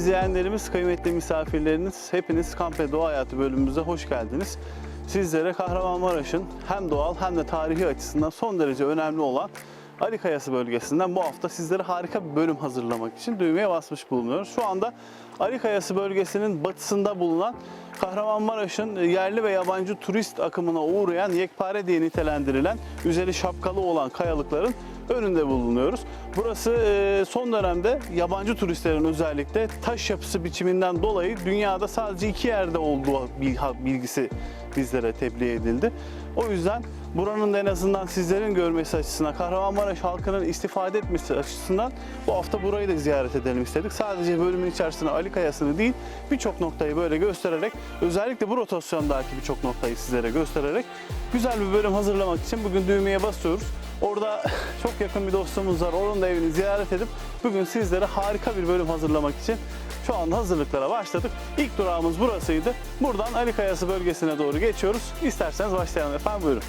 İzleyenlerimiz, kıymetli misafirleriniz, hepiniz Kamp ve Doğa Hayatı bölümümüze hoş geldiniz. Sizlere Kahramanmaraş'ın hem doğal hem de tarihi açısından son derece önemli olan Ali Kayası bölgesinden bu hafta sizlere harika bir bölüm hazırlamak için düğmeye basmış bulunuyoruz. Şu anda Ali Kayası bölgesinin batısında bulunan Kahramanmaraş'ın yerli ve yabancı turist akımına uğrayan yekpare diye nitelendirilen üzeri şapkalı olan kayalıkların önünde bulunuyoruz. Burası e, son dönemde yabancı turistlerin özellikle taş yapısı biçiminden dolayı dünyada sadece iki yerde olduğu bil- bilgisi bizlere tebliğ edildi. O yüzden buranın da en azından sizlerin görmesi açısından, Kahramanmaraş halkının istifade etmesi açısından bu hafta burayı da ziyaret edelim istedik. Sadece bölümün içerisine Ali Kayası'nı değil birçok noktayı böyle göstererek özellikle bu rotasyondaki birçok noktayı sizlere göstererek güzel bir bölüm hazırlamak için bugün düğmeye basıyoruz. Orada çok yakın bir dostumuz var. Onun da evini ziyaret edip bugün sizlere harika bir bölüm hazırlamak için şu anda hazırlıklara başladık. İlk durağımız burasıydı. Buradan Ali Kayası bölgesine doğru geçiyoruz. İsterseniz başlayalım efendim buyurun.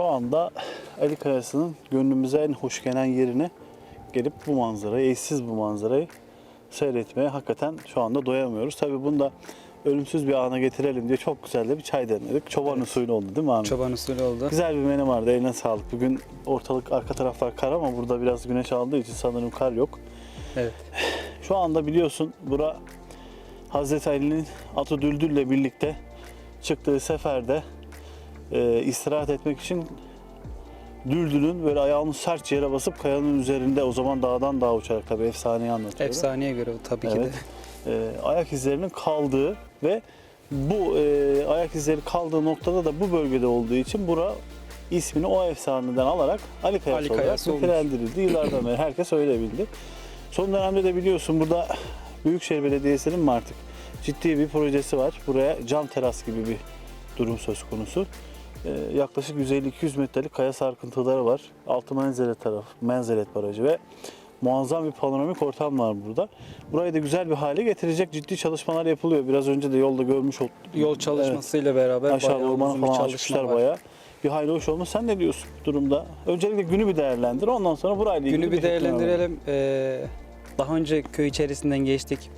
anda Ali Kayası'nın gönlümüze en hoş gelen yerine gelip bu manzarayı, eşsiz bu manzarayı seyretmeye hakikaten şu anda doyamıyoruz. Tabii bunu da ölümsüz bir ana getirelim diye çok güzel de bir çay demledik. Çoban Evet. usulü oldu değil mi Ahmet? Çoban usulü oldu. Güzel bir menü vardı eline sağlık. Bugün ortalık arka taraflar kar ama burada biraz güneş aldığı için sanırım kar yok. Evet. Şu anda biliyorsun bura Hazreti Ali'nin atı Düldül'le birlikte çıktığı seferde e, istirahat etmek için Düldül'ün böyle ayağını sert yere basıp kayanın üzerinde o zaman dağdan dağa uçarak tabii efsaneyi anlatıyorum. Efsaneye göre tabii ki Evet. de. E, ayak izlerinin kaldığı ve bu e, ayak izleri kaldığı noktada da bu bölgede olduğu için bura ismini o efsaneden alarak Ali Kayası Ali olarak Kayası nitelendirildi. Yıllardan beri herkes öyle bildi. Son dönemde de biliyorsun burada Büyükşehir Belediyesi'nin mi artık ciddi bir projesi var. Buraya cam teras gibi bir durum söz konusu. Ee, yaklaşık 150-200 metrelik kaya sarkıntıları var. Altı Menzelet taraf, Menzelet Barajı ve muazzam bir panoramik ortam var burada. Burayı da güzel bir hale getirecek ciddi çalışmalar yapılıyor. Biraz önce de yolda görmüş olduk. Yol çalışmasıyla beraber Aşağıda orman bir falan açmışlar bayağı. Bir hayli hoş olmuş. Sen ne diyorsun durumda? Öncelikle günü bir değerlendir. Ondan sonra burayla ilgili Günü bir alalım. değerlendirelim. Ee, daha önce köy içerisinden geçtik.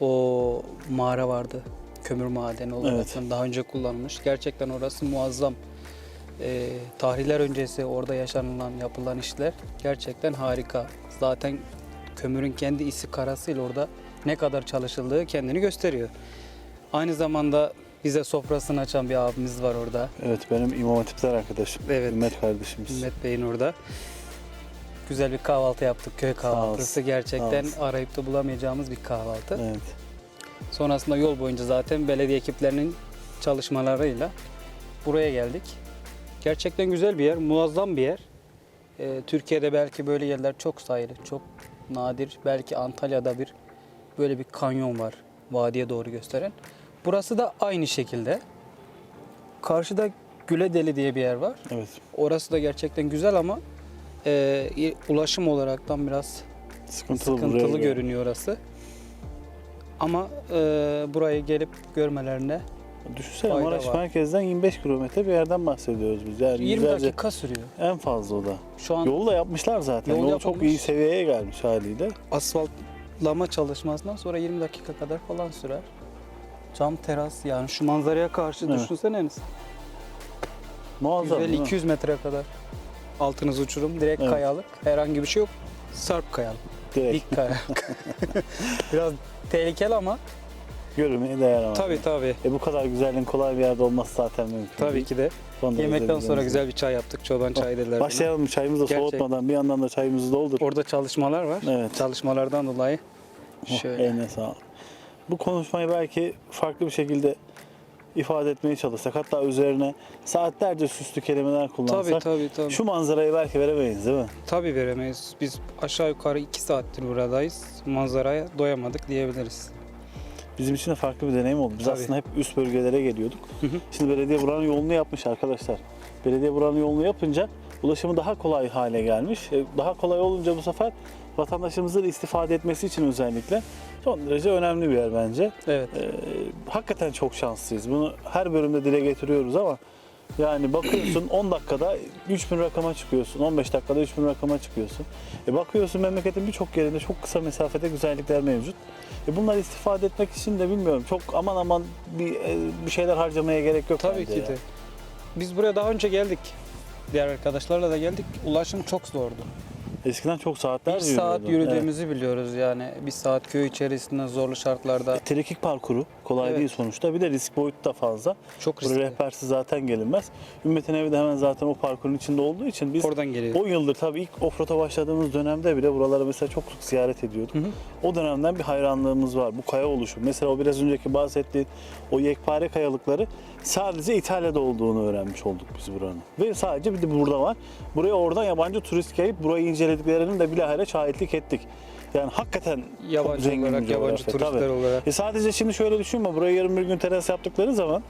O mağara vardı. Kömür madeni olarak Evet. daha önce kullanılmış. Gerçekten orası muazzam. Ee, tarihler öncesi orada yaşanılan, yapılan işler gerçekten harika. Zaten kömürün kendi isi karasıyla orada ne kadar çalışıldığı kendini gösteriyor. Aynı zamanda bize sofrasını açan bir abimiz var orada. Evet benim İmam Hatipler arkadaşım. Evet. Ümmet kardeşimiz. Mehmet Bey'in orada. Güzel bir kahvaltı yaptık. Köy kahvaltısı gerçekten arayıp da bulamayacağımız bir kahvaltı. Evet. Sonrasında yol boyunca zaten belediye ekiplerinin çalışmalarıyla buraya geldik. Gerçekten güzel bir yer, muazzam bir yer. Ee, Türkiye'de belki böyle yerler çok sayılı, çok nadir. Belki Antalya'da bir böyle bir kanyon var vadiye doğru gösteren. Burası da aynı şekilde. Karşıda Güledeli diye bir yer var. Evet. Orası da gerçekten güzel ama e, ulaşım olaraktan biraz Sıkıntılı, sıkıntılı görünüyor orası. Ama e, burayı gelip görmelerine Düşünsene Fayda Maraş var. merkezden 25 kilometre bir yerden bahsediyoruz biz. Yani 20 güzelce- dakika sürüyor. En fazla o da. Şu an Yolu da yapmışlar zaten. Yol Yol, çok yapılmış. iyi seviyeye gelmiş haliyle. asfaltlama çalışmasından sonra 20 dakika kadar falan sürer. Cam teras yani şu manzaraya karşı Evet. düşünseniz Muazzam değil mi? 150-200 metre kadar altınız uçurum direkt Evet. kayalık herhangi bir şey yok. Sarp kayalık, Direkt dik kayalık. Biraz tehlikeli ama görmeye değer ama. tabii tabii. E bu kadar güzelliğin kolay bir yerde olması zaten mümkün. Tabii değil. ki de. Son derece Yemekten sonra güzel. bir çay yaptık. Çoban çayı dediler. buna. Başlayalım mı çayımızı da Gerçek. soğutmadan bir yandan da çayımızı doldur. Orada çalışmalar var. Evet. Çalışmalardan dolayı Oh, şöyle. Eline sağlık. Bu konuşmayı belki farklı bir şekilde ifade etmeye çalışsak hatta üzerine saatlerce süslü kelimeler kullansak Tabii tabii tabii. şu manzarayı belki veremeyiz değil mi? Tabii veremeyiz. Biz aşağı yukarı 2 saattir buradayız. Manzaraya doyamadık diyebiliriz. Bizim için de farklı bir deneyim oldu. Biz Tabii. aslında hep üst bölgelere geliyorduk. Hı hı. Şimdi belediye buranın yolunu yapmış arkadaşlar. Belediye buranın yolunu yapınca ulaşımı daha kolay hale gelmiş. E, Daha kolay olunca bu sefer vatandaşımızın istifade etmesi için özellikle son derece önemli bir yer bence. Evet. Ee, hakikaten çok şanslıyız. Bunu her bölümde dile getiriyoruz ama yani bakıyorsun 10 dakikada 3000 rakama çıkıyorsun. 15 dakikada 3000 rakama çıkıyorsun. E bakıyorsun memleketin birçok yerinde çok kısa mesafede güzellikler mevcut. E bunları istifade etmek için de bilmiyorum. Çok aman aman bir e, bir şeyler harcamaya gerek yok Tabii ki ya. de. Biz buraya daha önce geldik. Diğer arkadaşlarla da geldik. Ulaşım çok zordu. Eskiden çok saatler Bir saat yürüdüğümüzü biliyoruz yani. Bir saat köy içerisinde zorlu şartlarda. Evet. Trekik parkuru kolay Evet. değil sonuçta. Bir de risk boyutu da fazla. Çok riskli. rehbersiz zaten gelinmez. Ümmet'in evi de hemen zaten o parkurun içinde olduğu için biz Oradan geliyor. 10 yıldır tabii ilk offroad'a başladığımız dönemde bile buraları mesela çok sık ziyaret ediyorduk. Hı hı. O dönemden bir hayranlığımız var. Bu kaya oluşumu. Mesela o biraz önceki bahsettiğin o yekpare kayalıkları sadece İtalya'da olduğunu öğrenmiş olduk biz buranın. Ve sadece bir de burada var. Buraya oradan yabancı turist gelip burayı incelediklerinin de bilahare şahitlik ettik. Yani hakikaten çok Yabancı zengin olarak, bir yabancı coğrafya. turistler Tabii. olarak. E sadece şimdi şöyle düşünme. Buraya yarın bir gün teras yaptıkları zaman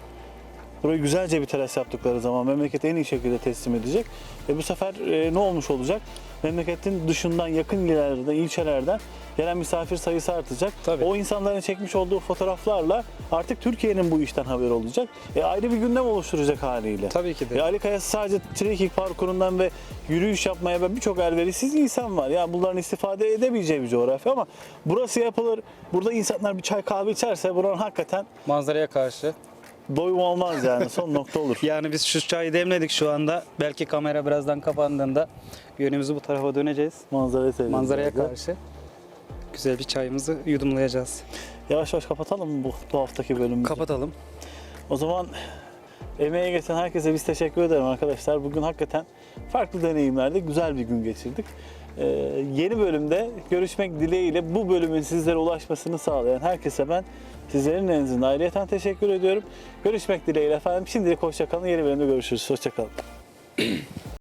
Burayı güzelce bir teras yaptıkları zaman memlekete en iyi şekilde teslim edecek. Ve bu sefer e, ne olmuş olacak? Memleketin dışından, yakın illerden, ilçelerden gelen misafir sayısı artacak. Tabii. O insanların çekmiş olduğu fotoğraflarla artık Türkiye'nin bu işten haberi olacak. E, ayrı bir gündem oluşturacak haliyle. Tabii ki de. E, Ali Kayası sadece trekking parkurundan ve yürüyüş yapmaya ve birçok elverişsiz insan var. Yani bunların istifade edemeyeceği bir coğrafya ama burası yapılır. Burada insanlar bir çay kahve içerse buranın hakikaten Manzaraya karşı. Doyum olmaz yani. Son nokta olur. Yani biz şu çayı demledik şu anda. Belki kamera birazdan kapandığında yönümüzü bu tarafa döneceğiz. Manzarayı seyredeceğiz. Manzaraya karşı. Güzel bir çayımızı yudumlayacağız. Yavaş yavaş kapatalım mı bu, bu haftaki bölümümüzü? Kapatalım. O zaman emeğe geçen herkese biz teşekkür ederim arkadaşlar. Bugün hakikaten farklı deneyimlerde güzel bir gün geçirdik. Ee, yeni bölümde görüşmek dileğiyle bu bölümün sizlere ulaşmasını sağlayan herkese ben sizlerin nezdinde ayrıyeten teşekkür ediyorum. Görüşmek dileğiyle efendim. Şimdilik hoşçakalın. Yeni bölümde görüşürüz. Hoşçakalın.